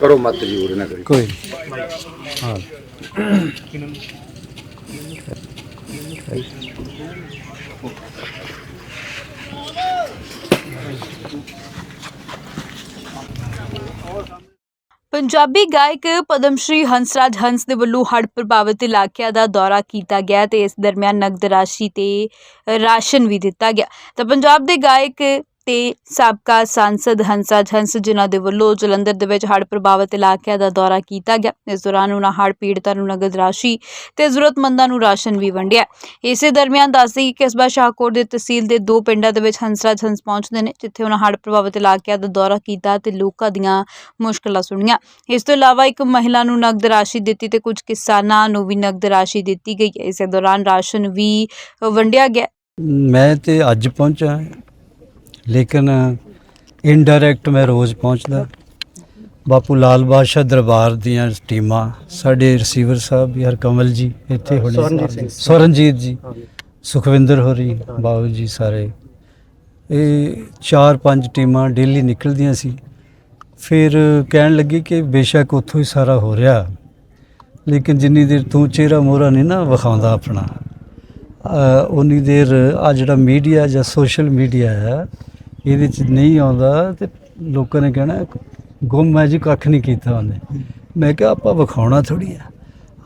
ਕਰੋ ਮਤ ਜੂਰ ਨਾ ਕਰੀ ਕੋਈ। ਹਾਂ। ਪੰਜਾਬੀ ਗਾਇਕ ਪਦਮਸ਼੍ਰੀ ਹੰਸਰਾਜ ਹੰਸ ਦੇ ਵੱਲੋਂ ਹੜ੍ਹ ਪ੍ਰਭਾਵਿਤ ਇਲਾਕਿਆਂ ਦਾ ਦੌਰਾ ਕੀਤਾ ਗਿਆ ਤੇ ਇਸ ਦਰਮਿਆਨ ਨਗਦ ਰਾਸ਼ੀ ਤੇ ਰਾਸ਼ਨ ਵੀ ਦਿੱਤਾ ਗਿਆ। ਤਾਂ ਪੰਜਾਬ ਦੇ ਗਾਇਕ ਤੇ ਸਾਬਕਾ ਸਾਂਸਦ ਹੰਸਰਾਜ ਹੰਸ, ਜਿਨ੍ਹਾਂ ਦੇ ਵੱਲੋਂ ਜਲੰਧਰ ਦੇ ਵਿੱਚ ਹੜ੍ਹ ਪ੍ਰਭਾਵਿਤ ਇਲਾਕਿਆਂ ਦਾ ਦੌਰਾ ਕੀਤਾ ਗਿਆ। ਇਸ ਦੌਰਾਨ ਉਹਨਾਂ ਹੜ੍ਹ ਪੀੜਤਾਂ ਨੂੰ ਨਗਦ ਰਾਸ਼ੀ ਤੇ ਜ਼ਰੂਰਤਮੰਦਾਂ ਨੂੰ ਰਾਸ਼ਨ ਵੀ ਵੰਡਿਆ। ਇਸੇ ਦਰਮਿਆਨ ਦੱਸਦੇ ਕਿ ਕਸਬਾ ਸ਼ਾਹਕੋਟ ਦੇ ਤਹਿਸੀਲ ਦੇ ਦੋ ਪਿੰਡਾਂ ਦੇ ਵਿੱਚ ਹੰਸਰਾਜ ਹੰਸ ਪਹੁੰਚਦੇ ਨੇ, ਜਿੱਥੇ ਉਹਨਾਂ ਹੜ੍ਹ ਪ੍ਰਭਾਵਿਤ ਇਲਾਕਿਆਂ ਦਾ ਦੌਰਾ ਕੀਤਾ ਤੇ ਲੋਕਾਂ ਦੀਆਂ ਮੁਸ਼ਕਲਾਂ ਸੁਣੀਆਂ। ਇਸ ਤੋਂ ਇਲਾਵਾ ਇੱਕ ਮਹਿਲਾ ਨੂੰ ਨਗਦ ਰਾਸ਼ੀ ਦਿੱਤੀ ਤੇ ਕੁਝ ਕਿਸਾਨਾਂ ਨੂੰ ਵੀ ਨਗਦ ਰਾਸ਼ੀ ਦਿੱਤੀ ਗਈ। ਹੈ ਇਸੇ ਦੌਰਾਨ ਰਾਸ਼ਨ ਵੀ ਵੰਡਿਆ ਗਿਆ। ਮੈਂ ਤੇ ਅੱਜ ਪਹੁੰਚਾ। ਲੇਕਿਨ ਇਨਡਾਇਰੈਕਟ ਮੈਂ ਰੋਜ਼ ਪਹੁੰਚਦਾ। ਬਾਪੂ ਲਾਲ ਬਾਦਸ਼ਾਹ ਦਰਬਾਰ ਦੀਆਂ ਟੀਮਾਂ ਸਾਡੇ ਰਿਸੀਵਰ ਸਾਹਿਬ ਵੀ ਹਰਕਮਲ ਜੀ ਇੱਥੇ ਹੋਣੇ ਸਵਰਨਜੀਤ ਜੀ। ਸੁਖਵਿੰਦਰ ਹੋਰੀ ਬਾਬੂ ਜੀ ਸਾਰੇ। ਇਹ ਚਾਰ ਪੰਜ ਟੀਮਾਂ ਡੇਲੀ ਨਿਕਲਦੀਆਂ ਸੀ। ਫਿਰ ਕਹਿਣ ਲੱਗੇ ਕਿ ਬੇਸ਼ੱਕ ਉੱਥੋਂ ਹੀ ਸਾਰਾ ਹੋ ਰਿਹਾ। ਲੇਕਿਨ ਜਿੰਨੀ ਦੇਰ ਤੂੰ ਚਿਹਰਾ ਮੋਹਰਾ ਨਹੀਂ ਨਾ ਵਿਖਾਉਂਦਾ ਆਪਣਾ ਉਨੀ ਦੇਰ ਆ ਜਿਹੜਾ ਮੀਡੀਆ ਜਾਂ ਸੋਸ਼ਲ ਮੀਡੀਆ ਹੈ ਇਹਦੇ ਚ ਨਹੀਂ ਆਉਂਦਾ ਤੇ ਲੋਕਾਂ ਨੇ ਕਹਿਣਾ, ਗੁੰਮ ਹੈ ਜੀ ਕੱਖ ਨਹੀਂ ਕੀਤਾ ਉਹਨੇ। ਮੈਂ ਕਿਹਾ, ਆਪਾਂ ਵਿਖਾਉਣਾ ਥੋੜੀ ਆ।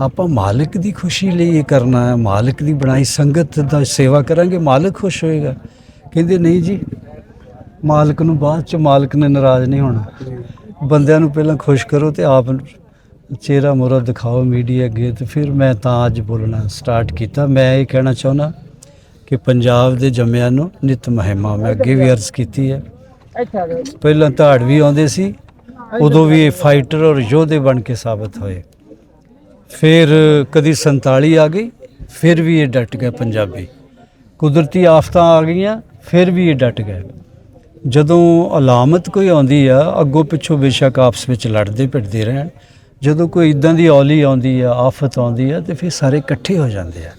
ਆਪਾਂ ਮਾਲਕ ਦੀ ਖੁਸ਼ੀ ਲਈ ਇਹ ਕਰਨਾ ਹੈ, ਮਾਲਕ ਦੀ ਬਣਾਈ ਸੰਗਤ ਦਾ ਸੇਵਾ ਕਰਾਂਗੇ, ਮਾਲਕ ਖੁਸ਼ ਹੋਏਗਾ। ਕਹਿੰਦੇ, ਨਹੀਂ ਜੀ, ਮਾਲਕ ਨੂੰ ਬਾਅਦ ਚ ਮਾਲਕ ਨੇ ਨਾਰਾਜ਼ ਨਹੀਂ ਹੋਣਾ। ਬੰਦਿਆਂ ਨੂੰ ਪਹਿਲਾਂ ਖੁਸ਼ ਕਰੋ ਤੇ ਆਪ ਚਿਹਰਾ ਮੋਰਾ ਦਿਖਾਓ ਮੀਡੀਆ ਅੱਗੇ ਤੇ ਫਿਰ ਮੈਂ ਤਾਂ ਅੱਜ ਬੋਲਣਾ ਸਟਾਰਟ ਕੀਤਾ। ਮੈਂ ਇਹ ਕਹਿਣਾ ਚਾਹੁੰਦਾ ਕਿ ਪੰਜਾਬ ਦੇ ਜੰਮਿਆਂ ਨੂੰ ਨਿਤ ਮਹਿਮਾ ਮੈਂ ਅੱਗੇ ਵੀ ਅਰਜ਼ ਕੀਤੀ ਹੈ। ਪਹਿਲਾਂ ਧਾੜ ਵੀ ਆਉਂਦੇ ਸੀ ਉਦੋਂ ਵੀ ਇਹ ਫਾਈਟਰ ਔਰ ਯੋਧੇ ਬਣ ਕੇ ਸਾਬਤ ਹੋਏ। ਫਿਰ ਕਦੀ 47 ਆ ਗਈ ਫਿਰ ਵੀ ਇਹ ਡਟ ਗਏ ਪੰਜਾਬੀ। ਕੁਦਰਤੀ ਆਫਤਾਂ ਆ ਗਈਆਂ ਫਿਰ ਵੀ ਇਹ ਡਟ ਗਏ। ਜਦੋਂ ਅਲਾਮਤ ਕੋਈ ਆਉਂਦੀ ਆ ਅੱਗੋਂ ਪਿੱਛੋਂ ਬੇਸ਼ੱਕ ਆਪਸ ਵਿੱਚ ਲੜਦੇ ਭਿੜਦੇ ਰਹਿਣ ਜਦੋਂ ਕੋਈ ਇਦਾਂ ਦੀ ਔਲੀ ਆਉਂਦੀ ਆ ਆਫਤ ਆਉਂਦੀ ਆ ਤੇ ਫਿਰ ਸਾਰੇ ਇਕੱਠੇ ਹੋ ਜਾਂਦੇ ਆ।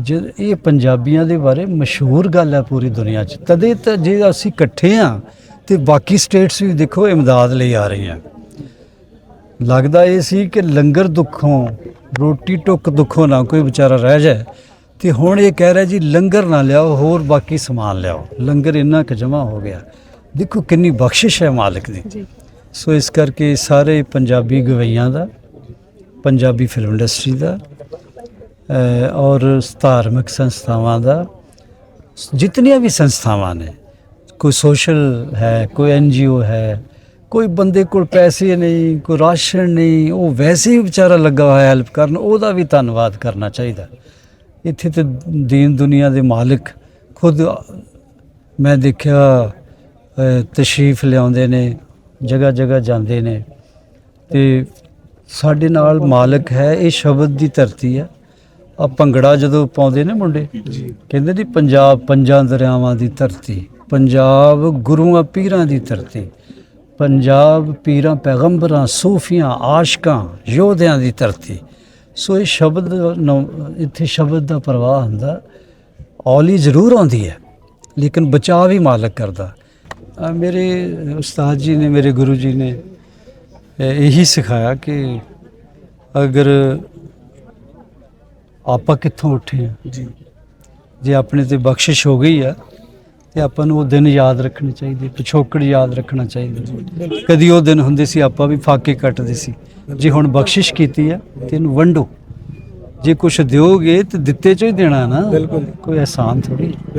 ਜਦ ਇਹ ਪੰਜਾਬੀਆਂ ਦੇ ਬਾਰੇ ਮਸ਼ਹੂਰ ਗੱਲ ਹੈ ਪੂਰੀ ਦੁਨੀਆ 'ਚ ਤਦੇ ਤਾਂ ਜੇ ਅਸੀਂ ਇਕੱਠੇ ਆ ਤੇ ਬਾਕੀ ਸਟੇਟਸ ਵੀ ਦੇਖੋ ਇਮਦਾਦ ਲਈ ਆ ਰਹੀਆਂ। ਲੱਗਦਾ ਇਹ ਸੀ ਕਿ ਲੰਗਰ ਦੁੱਖੋਂ ਰੋਟੀ ਟੁੱਕ ਦੁੱਖੋਂ ਨਾ ਕੋਈ ਵਿਚਾਰਾ ਰਹਿ ਜਾਏ। ਤੇ ਹੁਣ ਇਹ ਕਹਿ ਰਿਹਾ ਜੀ ਲੰਗਰ ਨਾ ਲਿਆਓ ਹੋਰ ਬਾਕੀ ਸਮਾਨ ਲਿਆਓ। ਲੰਗਰ ਇੰਨਾ ਕੁ ਜਮਾ ਹੋ ਗਿਆ। ਦੇਖੋ ਕਿੰਨੀ ਬਖਸ਼ਿਸ਼ ਹੈ ਮਾਲਕ ਦੀ। ਸੋ ਇਸ ਕਰਕੇ ਸਾਰੇ ਪੰਜਾਬੀ ਗਵਈਆਂ ਦਾ, ਪੰਜਾਬੀ ਫਿਲਮ ਇੰਡਸਟਰੀ ਦਾ ਔਰ ਧਾਰਮਿਕ ਸੰਸਥਾਵਾਂ ਦਾ, ਜਿਤਨੀਆਂ ਵੀ ਸੰਸਥਾਵਾਂ ਨੇ, ਕੋਈ ਸੋਸ਼ਲ ਹੈ, ਕੋਈ ਐਨਜੀਓ ਹੈ, ਕੋਈ ਬੰਦੇ ਕੋਲ ਪੈਸੇ ਨਹੀਂ, ਕੋਈ ਰਾਸ਼ਨ ਨਹੀਂ, ਉਹ ਵੈਸੇ ਹੀ ਵਿਚਾਰਾ ਲੱਗਾ ਹੋਇਆ ਹੈਲਪ ਕਰਨ, ਉਹਦਾ ਵੀ ਧੰਨਵਾਦ ਕਰਨਾ ਚਾਹੀਦਾ। ਇੱਥੇ ਤੇ ਦੀਨ ਦੁਨੀਆ ਦੇ ਮਾਲਕ ਖੁਦ ਮੈਂ ਦੇਖਿਆ ਤਸ਼ਰੀਫ ਲਿਆਉਂਦੇ ਨੇ ਜਗ੍ਹਾ ਜਗ੍ਹਾ ਜਾਂਦੇ ਨੇ। ਤੇ ਸਾਡੇ ਨਾਲ ਮਾਲਕ ਹੈ, ਇਹ ਸ਼ਬਦ ਦੀ ਧਰਤੀ ਹੈ। ਆ ਭੰਗੜਾ ਜਦੋਂ ਪਾਉਂਦੇ ਨੇ ਮੁੰਡੇ, ਕਹਿੰਦੇ ਜੀ ਪੰਜਾਬ ਪੰਜਾਂ ਦਰਿਆਵਾਂ ਦੀ ਧਰਤੀ, ਪੰਜਾਬ ਗੁਰੂਆਂ ਪੀਰਾਂ ਦੀ ਧਰਤੀ, ਪੰਜਾਬ ਪੀਰਾਂ ਪੈਗੰਬਰਾਂ, ਸੂਫੀਆਂ, ਆਸ਼ਕਾਂ, ਯੋਧਿਆਂ ਦੀ ਧਰਤੀ। ਸੋ ਇਹ ਸ਼ਬਦ ਨੂੰ- ਇੱਥੇ ਸ਼ਬਦ ਦਾ ਪ੍ਰਵਾਹ ਹੁੰਦਾ, ਔਲੀ ਜ਼ਰੂਰ ਆਉਂਦੀ ਹੈ, ਲੇਕਿਨ ਬਚਾਅ ਵੀ ਮਾਲਕ ਕਰਦਾ। ਮੇਰੇ ਉਸਤਾਦ ਜੀ ਨੇ ਮੇਰੇ ਗੁਰੂ ਜੀ ਨੇ ਇਹ- ਸਿਖਾਇਆ ਕਿ ਅਗਰ ਆਪਾਂ ਕਿੱਥੋਂ ਉੱਠੇ ਆ ਜੀ। ਜੇ ਆਪਣੇ ਤੇ ਬਖਸ਼ਿਸ਼ ਹੋ ਗਈ ਆ ਤੇ ਆਪਾਂ ਨੂੰ ਉਹ ਦਿਨ ਯਾਦ ਰੱਖਣੇ ਚਾਹੀਦੇ ਪਿਛੋਕੜ ਯਾਦ ਰੱਖਣਾ ਚਾਹੀਦਾ। ਕਦੀ ਉਹ ਦਿਨ ਹੁੰਦੇ ਸੀ ਆਪਾਂ ਵੀ ਫਾਕੇ ਕੱਟਦੇ ਸੀ। ਜੇ ਹੁਣ ਬਖਸ਼ਿਸ਼ ਕੀਤੀ ਆ ਤੇ ਇਹਨੂੰ ਵੰਡੋ। ਜੇ ਕੁਝ ਦਿਓਗੇ ਤੇ ਦਿੱਤੇ ਚੋਂ ਹੀ ਦੇਣਾ ਨਾ। ਕੋਈ ਆਸਾਨ ਥੋੜੀ